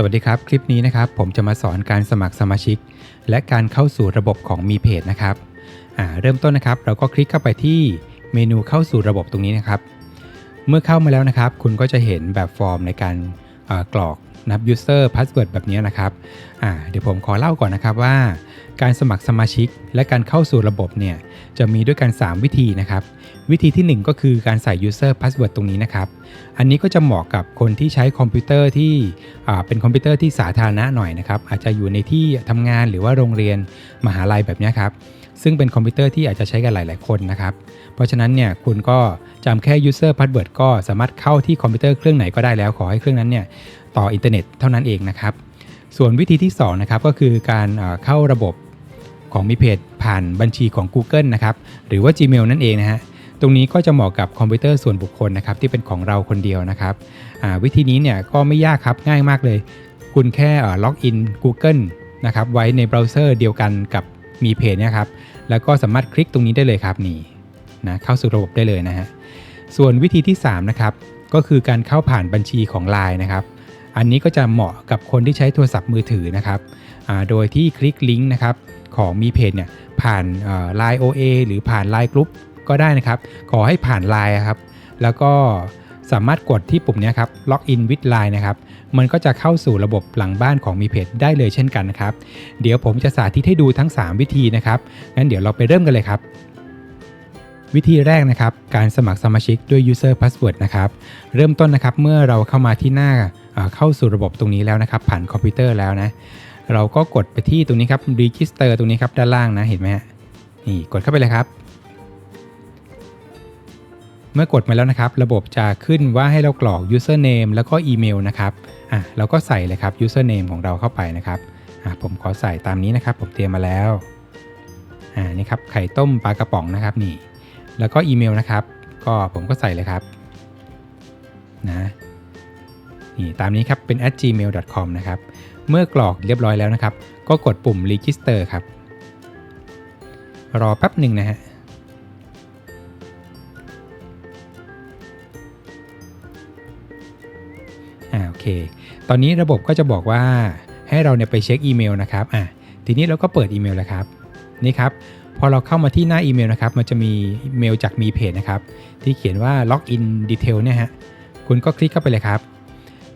สวัสดีครับ คลิปนี้นะครับผมจะมาสอนการสมัครสมาชิก และการเข้าสู่ระบบของมีเพจนะครับเริ่มต้นนะครับ เราก็คลิกเข้าไปที่เมนูเข้าสู่ระบบตรงนี้นะครับ เมื่อเข้ามาแล้วนะครับ คุณก็จะเห็นแบบฟอร์มในการกรอก นับ user password แบบนี้นะครับอ่าเดี๋ยวผมขอเล่าก่อนนะครับว่า การสมัครสมาชิก และการเข้าสู่ระบบเนี่ยจะมีด้วยกัน 3 วิธีนะครับ วิธีที่ 1 ก็คือการใส่ user password ตรงนี้นะครับ อันนี้ก็จะเหมาะกับคนที่ใช้คอมพิวเตอร์ที่อ่าเป็นคอมพิวเตอร์ที่สาธารณะหน่อยนะครับ อาจจะอยู่ในที่ทำงานหรือว่าโรงเรียนมหาลัยแบบนี้ครับ ซึ่งเป็นคอมพิวเตอร์ที่อาจจะใช้กันหลาย ๆ คนนะครับ เพราะฉะนั้นเนี่ยคุณก็จำแค่ user password ก็สามารถเข้าที่คอมพิวเตอร์เครื่องไหนก็ได้แล้ว ขอให้เครื่องนั้นเนี่ยต่ออินเทอร์เน็ตเท่านั้นเองนะครับ ส่วนวิธีที่2นะครับก็คือการเข้าระบบของมีเพจผ่านบัญชีของ Google นะครับหรือว่า Gmail นั่นเองนะฮะตรงนี้ก็จะเหมาะกับคอมพิวเตอร์ส่วนบุคคลนะครับที่เป็นของเราคนเดียวนะครับวิธีนี้เนี่ยก็ไม่ยากครับง่ายมากเลย คุณแค่ล็อกอิน Google นะครับไว้ในเบราว์เซอร์เดียวกันกับ มีเพจเนี่ยครับแล้วก็สามารถคลิกตรงนี้ได้เลยครับนี่นะเข้าสู่ระบบได้เลยนะฮะส่วนวิธีที่3นะครับก็คือการเข้าผ่านบัญชีของ Line นะครับ อันนี้ก็จะเหมาะกับคนที่ใช้โทรศัพท์มือถือนะครับอ่าโดยที่คลิกลิงก์นะครับของมีเพจเนี่ยผ่านเอ่อ Line OA หรือผ่าน Line Group ก็ได้นะครับ ขอให้ผ่าน Line ครับ แล้วก็ สามารถกดที่ปุ่มนี้ครับ Login with Line นะครับ มันก็จะเข้าสู่ระบบหลังบ้านของมีเพจได้เลยเช่นกันนะครับ เดี๋ยวผมจะสาธิตให้ดูทั้ง 3 วิธีนะครับ งั้นเดี๋ยวเราไปเริ่มกันเลยครับ วิธีแรกนะครับ การสมัครสมาชิกด้วย user password นะครับ เริ่มต้นนะครับ เมื่อเราเข้ามาที่หน้าอ่าเข้าสู่ระบบตรงนี้แล้วนะครับ ผ่านคอมพิวเตอร์แล้วนะ เราก็กดไปที่ตรงนี้ครับ register ตรงนี้ครับด้านล่างนะ เห็นไหมฮะ นี่กดเข้าไปเลยครับ เมื่อกดมาแล้วนะครับ ระบบจะขึ้นว่าให้เรากรอก username แล้วก็อีเมลนะครับอะเราก็ใส่เลยครับ username ของเราเข้าไปนะครับอะผมขอใส่ตามนี้นะครับ ผมเตรียมมาแล้วอ่านี่ครับไข่ต้มปลากระป๋องนะครับนี่ แล้วก็อีเมลนะครับ ก็ผมก็ใส่เลยครับนะนี่ตามนี้ครับเป็น at gmail.com นะครับ เมื่อกรอกเรียบร้อยแล้วนะครับ ก็กดปุ่ม register ครับ รอแป๊บหนึ่งนะฮะ ตอนนี้ระบบก็จะบอกว่าให้เราเนี่ยไปเช็คอีเมลนะครับอะทีนี้เราก็เปิดอีเมลแล้วครับนี่ครับพอเราเข้ามาที่หน้าอีเมลนะครับ มันจะมีเมลจากมีเพจนะครับ ที่เขียนว่า login detail เนี่ยฮะคุณก็คลิกเข้าไปเลยครับ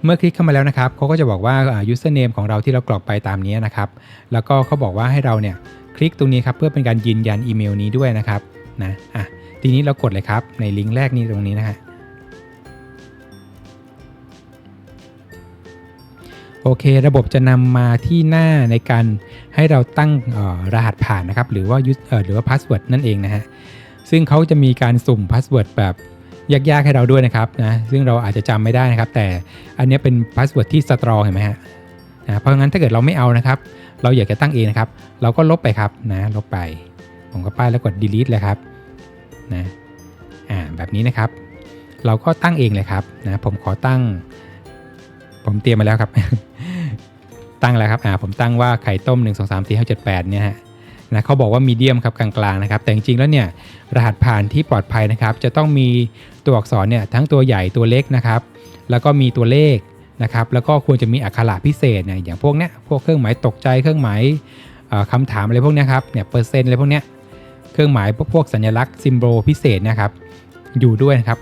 เมื่อคลิกเข้ามาแล้วนะครับเขาก็จะบอกว่าอ่า username ของเราที่เรากรอกไปตามนี้นะครับ แล้วก็เขาบอกว่าให้เราเนี่ยคลิกตรงนี้ครับเพื่อเป็นการยืนยันอีเมลนี้ด้วยนะครับนะอะทีนี้เรากดเลยครับในลิงก์แรกนี้ตรงนี้นะฮะ โอเค ระบบจะนำมาที่หน้าในการให้เราตั้งรหัสผ่านนะครับ หรือว่า use- เอ่อหรือว่า password นั่นเองนะฮะ ซึ่งเขาจะมีการสุ่ม password แบบยากๆให้เราด้วยนะครับนะ ซึ่งเราอาจจะจำไม่ได้นะครับ แต่อันนี้เป็น password ที่ strong เห็นไหมฮะนะเพราะงั้นถ้าเกิดเราไม่เอานะครับ เราอยากจะตั้งเองนะครับ เราก็ลบไปครับนะ ลบไป ผมก็ป้ายแล้วกด delete เลยครับนะอ่าแบบนี้นะครับ เราก็ตั้งเองเลยครับนะ ผมขอตั้ง ผมเตรียมมาแล้วครับ ตั้งแล้วครับอ่าผมตั้งว่าไข่ต้ม 1 2 3 4 5 7 8เนี่ยฮะนะเขาบอกว่ามีเดียมครับกลางๆนะครับ แต่จริงๆแล้วเนี่ยรหัสผ่านที่ปลอดภัยนะครับ จะต้องมีตัวอักษรเนี่ยทั้งตัวใหญ่ตัวเล็กนะครับ แล้วก็มีตัวเลขนะครับ แล้วก็ควรจะมีอักขระพิเศษเนี่ยอย่างพวกเนี้ยพวกเครื่องหมายตกใจเครื่องหมายคำถามอะไรพวกเนี้ยครับเนี่ยเปอร์เซ็นต์อะไรพวกเนี้ยเครื่องหมายพวกพวกสัญลักษณ์ซิมโบลพิเศษนะครับอยู่ด้วยนะครับ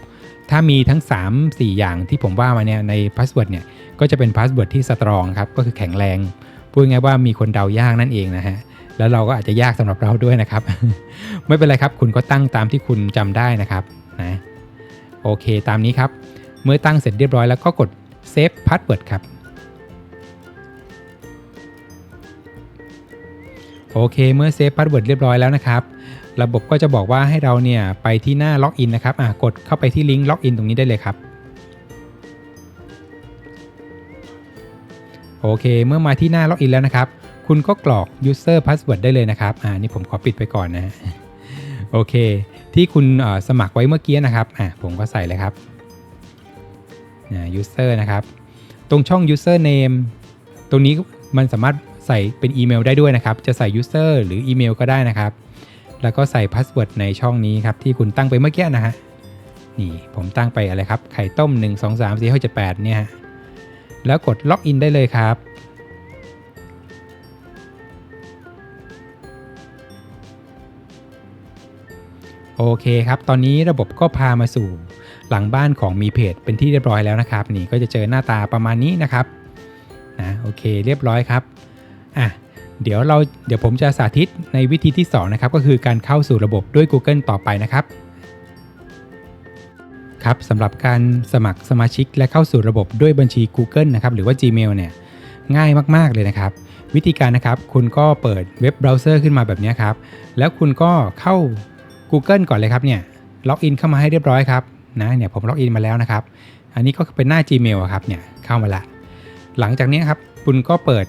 ถ้ามีทั้ง 3 4 อย่างที่ผมว่ามาเนี่ยในพาสเวิร์ดเนี่ยก็จะเป็นพาสเวิร์ดที่สตรองครับก็คือแข็งแรงพูดง่ายว่ามีคนเดายากนั่นเองนะฮะแล้วเราก็อาจจะยากสำหรับเราด้วยนะครับ ไม่เป็นไรครับ คุณก็ตั้งตามที่คุณจำได้นะครับนะโอเคตามนี้ครับ เมื่อตั้งเสร็จเรียบร้อยแล้วก็กด Save Password ครับโอเค เมื่อ Save Password เรียบร้อยแล้วนะครับ ระบบก็จะบอกว่าให้เราเนี่ยไปที่หน้าล็อกอินนะครับอะกดเข้าไปที่ลิงก์ล็อกอินตรงนี้ได้เลยครับโอเค เมื่อมาที่หน้าล็อกอินแล้วนะครับ คุณก็กรอก user password ได้เลยนะครับ อ่า นี่ผมขอปิดไปก่อนนะ โอเค ที่คุณสมัครไว้เมื่อกี้นะครับ อ่าผมก็ใส่เลยครับนะ user นะครับ ตรงช่อง user name ตรงนี้มันสามารถใส่เป็นอีเมลได้ด้วยนะครับ จะใส่ user หรืออีเมลก็ได้นะครับ แล้วก็ใส่ password ในช่องนี้ครับที่คุณตั้งไปเมื่อกี้นะฮะนี่ผมตั้งไปอะไรครับ ไข่ต้ม 1 2 3 4 5 7 8 เนี่ย แล้วกดล็อกอินได้เลยครับ โอเคครับ ตอนนี้ระบบก็พามาสู่หลังบ้านของมีเพจเป็นที่เรียบร้อยแล้วนะครับ นี่ก็จะเจอหน้าตาประมาณนี้นะครับนะโอเคเรียบร้อยครับอะ เดี๋ยวเราเดี๋ยวผมจะสาธิตในวิธีที่ 2 นะครับ ก็คือการเข้าสู่ระบบด้วย Google ต่อไปนะครับ ครับสำหรับการสมัครสมาชิกและเข้าสู่ระบบด้วยบัญชี Google นะครับ หรือว่า Gmail เนี่ยง่ายมาก ๆ เลยนะครับ วิธีการนะครับ คุณก็เปิดเว็บเบราว์เซอร์ขึ้นมาแบบนี้ครับ แล้วคุณก็เข้า Google ก่อนเลยครับเนี่ยล็อกอินเข้ามาให้เรียบร้อยครับนะเนี่ยผมล็อกอินมาแล้วนะครับ อันนี้ก็เป็นหน้า Gmail อะครับเนี่ยเข้ามาละ หลังจากนี้ครับคุณก็เปิด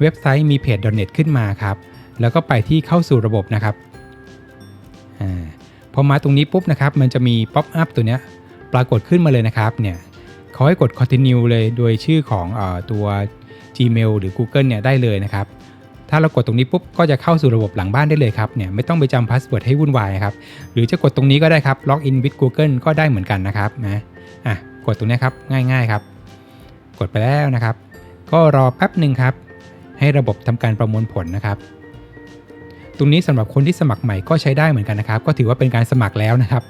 เว็บไซต์มีเพจ .net ขึ้นมาครับ แล้วก็ไปที่เข้าสู่ระบบนะครับอาพอมาตรงนี้ปุ๊บนะครับ มันจะมีป๊อปอัพตัวเนี้ยปรากฏขึ้นมาเลยนะครับ เนี่ยเขาให้กด continue เลยโดยชื่อของอตัว Gmail หรือ Google เนี่ยได้เลยนะครับ ถ้าเรากดตรงนี้ปุ๊บก็จะเข้าสู่ระบบหลังบ้านได้เลยครับ เนี่ยไม่ต้องไปจำพาสเวิร์ดให้วุ่นวายครับ หรือจะกดตรงนี้ก็ได้ครับ Login with Google ก็ได้เหมือนกันนะครับนะอะกดตรงนี้ครับง่ายๆครับ กดไปแล้วนะครับ ก็รอแป๊บหนึ่งครับ ให้ระบบทำการประมวลผลนะครับ ตรงนี้สำหรับคนที่สมัครใหม่ก็ใช้ได้เหมือนกันนะครับ ก็ถือว่าเป็นการสมัครแล้วนะครับ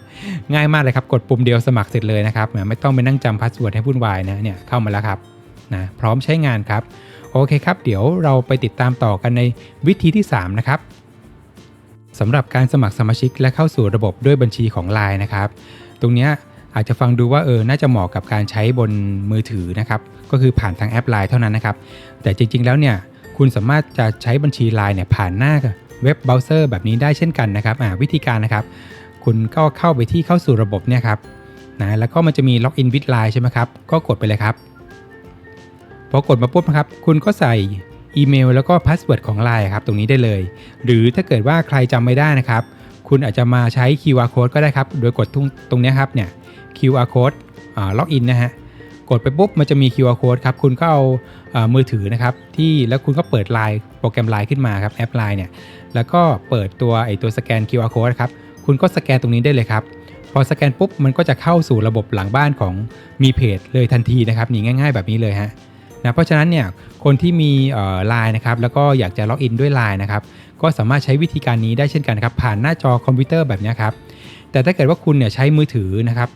ง่ายมากเลยครับกดปุ่มเดียวสมัครเสร็จเลยนะครับไม่ต้องไปนั่งจำพาสเวิร์ดให้วุ่นวายนะเนี่ยเข้ามาแล้วครับนะพร้อมใช้งานครับโอเคครับ เดี๋ยวเราไปติดตามต่อกันในวิธีที่ 3 นะครับสำหรับการสมัครสมาชิกและเข้าสู่ระบบด้วยบัญชีของ Line นะครับ ตรงนี้อาจจะฟังดูว่าเออ น่าจะเหมาะกับการใช้บนมือถือนะครับ ก็คือผ่านทางแอป Line เท่านั้นนะครับ แต่จริงๆ แล้วเนี่ย คุณสามารถจะใช้บัญชี Line เนี่ยผ่านหน้าเว็บเบราว์เซอร์แบบนี้ได้เช่นกันนะครับวิธีการนะครับ คุณก็เข้าไปที่เข้าสู่ระบบเนี่ยครับนะแล้วก็มันจะมีล็อกอินวิดไลน์ใช่ไหมครับ ก็กดไปเลยครับ พอกดมาปุ๊บนะครับ คุณก็ใส่อีเมลแล้วก็พาสเวิร์ดของ Line ครับ ตรงนี้ได้เลย หรือถ้าเกิดว่าใครจำไม่ได้นะครับ คุณอาจจะมาใช้ QR code ก็ได้ครับ โดยกดตรงตรงนี้ครับเนี่ย QR code ล็อกอินนะฮะ กดไปปุ๊บมันจะมี QR code ครับ คุณก็เอาเอ่อมือถือนะครับ ที่แล้วคุณก็เปิด Line โปรแกรม Line ขึ้นมาครับแอป Line เนี่ย แล้วก็เปิดตัวไอตัวสแกน QR code ครับ คุณก็สแกนตรงนี้ได้เลยครับ พอสแกนปุ๊บมันก็จะเข้าสู่ระบบหลังบ้านของมีเพจเลยทันทีนะครับนี่ง่าย ๆ แบบนี้เลยฮะนะเพราะฉะนั้นเนี่ยคนที่มีไลน์นะครับแล้วก็อยากจะล็อกอินด้วย Line นะครับก็สามารถใช้วิธีการนี้ได้เช่นกันครับผ่านหน้าจอคอมพิวเตอร์แบบนี้ครับแต่ถ้าเกิดว่าคุณเนี่ยใช้มือถือนะครับ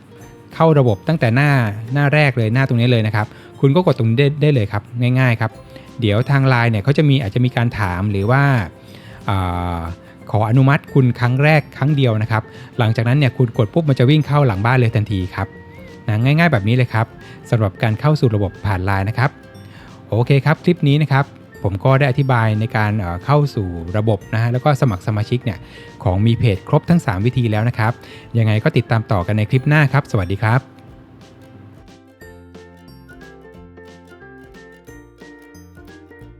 เข้าระบบตั้งแต่หน้าหน้าแรกเลยหน้าตรงนี้เลยนะครับ คุณก็กดตรงนี้ได้เลยครับง่ายๆครับ เดี๋ยวทางไลน์เนี่ยเขาจะมีอาจจะมีการถามหรือว่าอาขออนุมัติคุณครั้งแรกครั้งเดียวนะครับ หลังจากนั้นเนี่ยคุณกดปุ๊บมันจะวิ่งเข้าหลังบ้านเลยทันทีครับนะง่ายๆแบบนี้เลยครับสำหรับการเข้าสู่ระบบผ่านไลน์นะครับ โอเคครับ คลิปนี้นะครับ ผมก็ได้อธิบายในการเข้าสู่ระบบนะฮะแล้วก็สมัครสมาชิกเนี่ยของมีเพจครบทั้ง 3 วิธีแล้วนะครับ ยังไงก็ติดตามต่อกันในคลิปหน้าครับ สวัสดีครับ